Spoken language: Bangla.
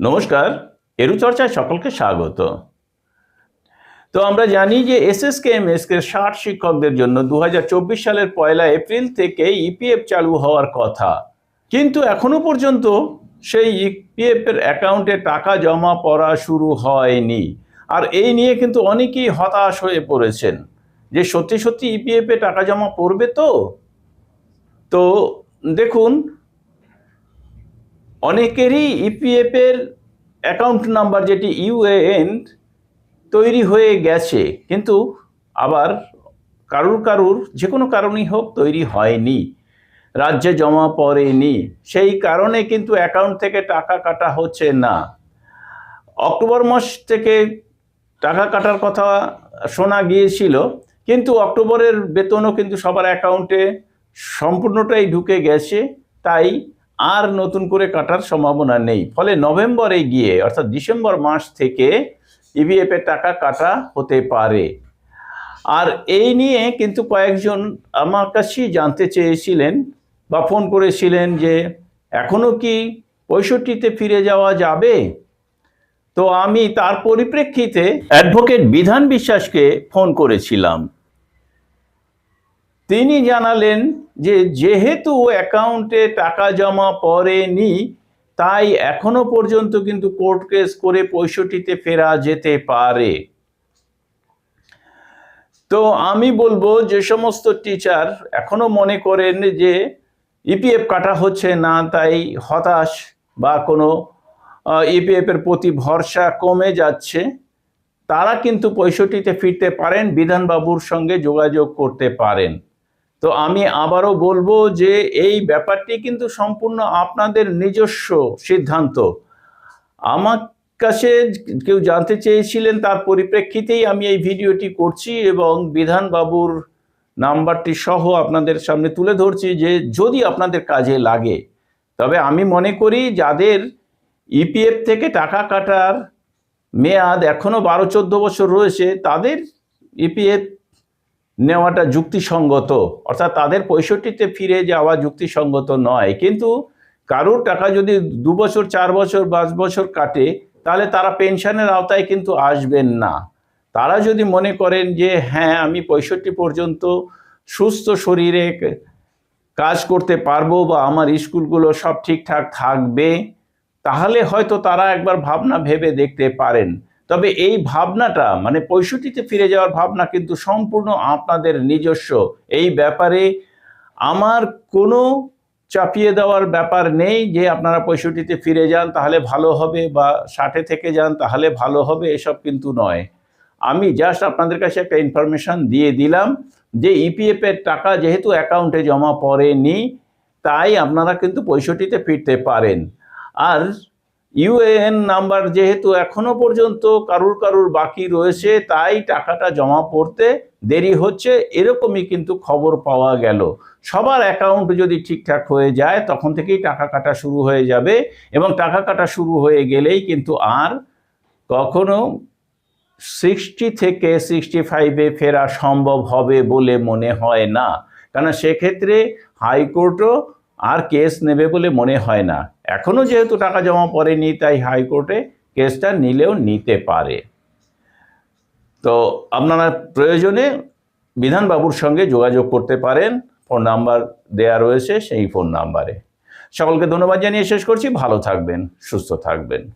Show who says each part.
Speaker 1: নমস্কার এরু চর্চায় সকলকে স্বাগত। তো আমরা জানি যে এসএসকে এমএসকে ষাট শিক্ষকদের জন্য দু হাজার চব্বিশ সালের পয়লা এপ্রিল থেকে ইপিএফ চালু হওয়ার কথা। কিন্তু এখনও পর্যন্ত সেই ইপিএফ এর অ্যাকাউন্টে টাকা জমা পড়া শুরু হয়নি। আর এই নিয়ে কিন্তু অনেকেই হতাশ হয়ে পড়েছেন যে সত্যি সত্যি ইপিএফ এ টাকা জমা পড়বে তো? তো দেখুন অনেকেরই ইপিএফ এর অ্যাকাউন্ট নাম্বার যেটি ইউএএন তৈরি হয়ে গেছে, কিন্তু আবার কারুর কারুর যে কোনো কারণেই হোক তৈরি হয়নি, রাজ্যে জমা পড়েনি। সেই কারণে কিন্তু অ্যাকাউন্ট থেকে টাকা কাটা হচ্ছে না। অক্টোবর মাস থেকে টাকা কাটার কথা শোনা গিয়েছিল, কিন্তু অক্টোবরের বেতনও কিন্তু সবার অ্যাকাউন্টে সম্পূর্ণটাই ঢুকে গেছে, তাই আর নতুন করে কাটার সম্ভাবনা নেই। ফলে নভেম্বরে গিয়ে, অর্থাৎ ডিসেম্বর মাস থেকে ইভিএফ এর টাকা কাটা হতে পারে। আর এই নিয়ে কিন্তু কয়েকজন আমার কাছেই জানতে চেয়েছিলেন বা ফোন করেছিলেন যে এখনও কি পঁয়ষট্টিতে ফিরে যাওয়া যাবে? তো আমি তার পরিপ্রেক্ষিতে অ্যাডভোকেট বিধান বিশ্বাসকে ফোন করেছিলাম। তিনি জানালেন যে যেহেতু অ্যাকাউন্টে টাকা জমা পড়েনি, তাই এখনও পর্যন্ত কিন্তু কোর্ট কেস করে পঁয়ষট্টিতে ফেরা যেতে পারে। তো আমি বলব যে সমস্ত টিচার এখনও মনে করেন যে ইপিএফ কাটা হচ্ছে না, তাই হতাশ বা কোনো ইপিএফ এর প্রতি ভরসা কমে যাচ্ছে। তারা কিন্তু পঁয়ষট্টিতে ফিরতে পারেন, বিধানবাবুর সঙ্গে যোগাযোগ করতে পারেন। তো আমি আবারও বলব যে এই ব্যাপারটি কিন্তু সম্পূর্ণ আপনাদের নিজস্ব সিদ্ধান্ত। আমার কাছে কেউ জানতে চেয়েছিলেন তার পরিপ্রেক্ষিতেই আমি এই ভিডিওটি করছি এবং বিধানবাবুর নাম্বারটি সহ আপনাদের সামনে তুলে ধরছি যে যদি আপনাদের কাজে লাগে। তবে আমি মনে করি যাদের ইপিএফ থেকে টাকা কাটার মেয়াদ এখনও বারো চোদ্দ বছর রয়েছে, তাদের ইপিএফ নেওয়াটা যুক্তিসঙ্গত। অর্থাৎ তাদের পঁয়ষট্টিতে ফিরে যাওয়া যুক্তিসঙ্গত নয়। কিন্তু কারোর টাকা যদি দু বছর, চার বছর, পাঁচ বছর কাটে, তাহলে তারা পেনশনের আওতায় কিন্তু আসবেন না। তারা যদি মনে করেন যে হ্যাঁ আমি পঁয়ষট্টি পর্যন্ত সুস্থ শরীরে কাজ করতে পারব বা আমার স্কুলগুলো সব ঠিকঠাক থাকবে, তাহলে হয়তো তারা একবার ভাবনা ভেবে দেখতে পারেন। তবে এই ভাবনাটা মানে পঁয়ষট্টিতে ফিরে যাওয়ার ভাবনা কিন্তু সম্পূর্ণ আপনাদের নিজস্ব। এই ব্যাপারে আমার কোনো চাপিয়ে দেওয়ার ব্যাপার নেই যে আপনারা পঁয়ষট্টিতে ফিরে যান, তাহলে ভালো হবে বা ষাটে থেকে যান, তাহলে ভালো হবে, এসব কিন্তু নয়। আমি জাস্ট আপনাদের কাছে একটা ইনফরমেশন দিয়ে দিলাম যে ইপিএফ এর টাকা যেহেতু অ্যাকাউন্টে জমা পড়েনি, তাই আপনারা কিন্তু পঁয়ষট্টিতে ফিরতে পারেন। আর ইউএএন নাম্বার যেহেতু এখনও পর্যন্ত কারুর কারুর বাকি রয়েছে, তাই টাকাটা জমা পড়তে দেরি হচ্ছে, এরকমই কিন্তু খবর পাওয়া গেল। সবার অ্যাকাউন্ট যদি ঠিকঠাক হয়ে যায়, তখন থেকেই টাকা কাটা শুরু হয়ে যাবে এবং টাকা কাটা শুরু হয়ে গেলেই কিন্তু আর কখনো সিক্সটি থেকে সিক্সটি ফাইভে ফেরা সম্ভব হবে বলে মনে হয় না। কারণ সেক্ষেত্রে হাইকোর্টও আর কেস নেবে বলে মনে হয় না। এখনও যেহেতু টাকা জমা পড়েনি, তাই হাইকোর্টে কেসটা নিলেও নিতে পারে। তো আপনারা প্রয়োজনে বিধানবাবুর সঙ্গে যোগাযোগ করতে পারেন। ফোন নাম্বার দেয়া রয়েছে সেই ফোন নাম্বারে। সকলকে ধন্যবাদ জানিয়ে শেষ করছি। ভালো থাকবেন, সুস্থ থাকবেন।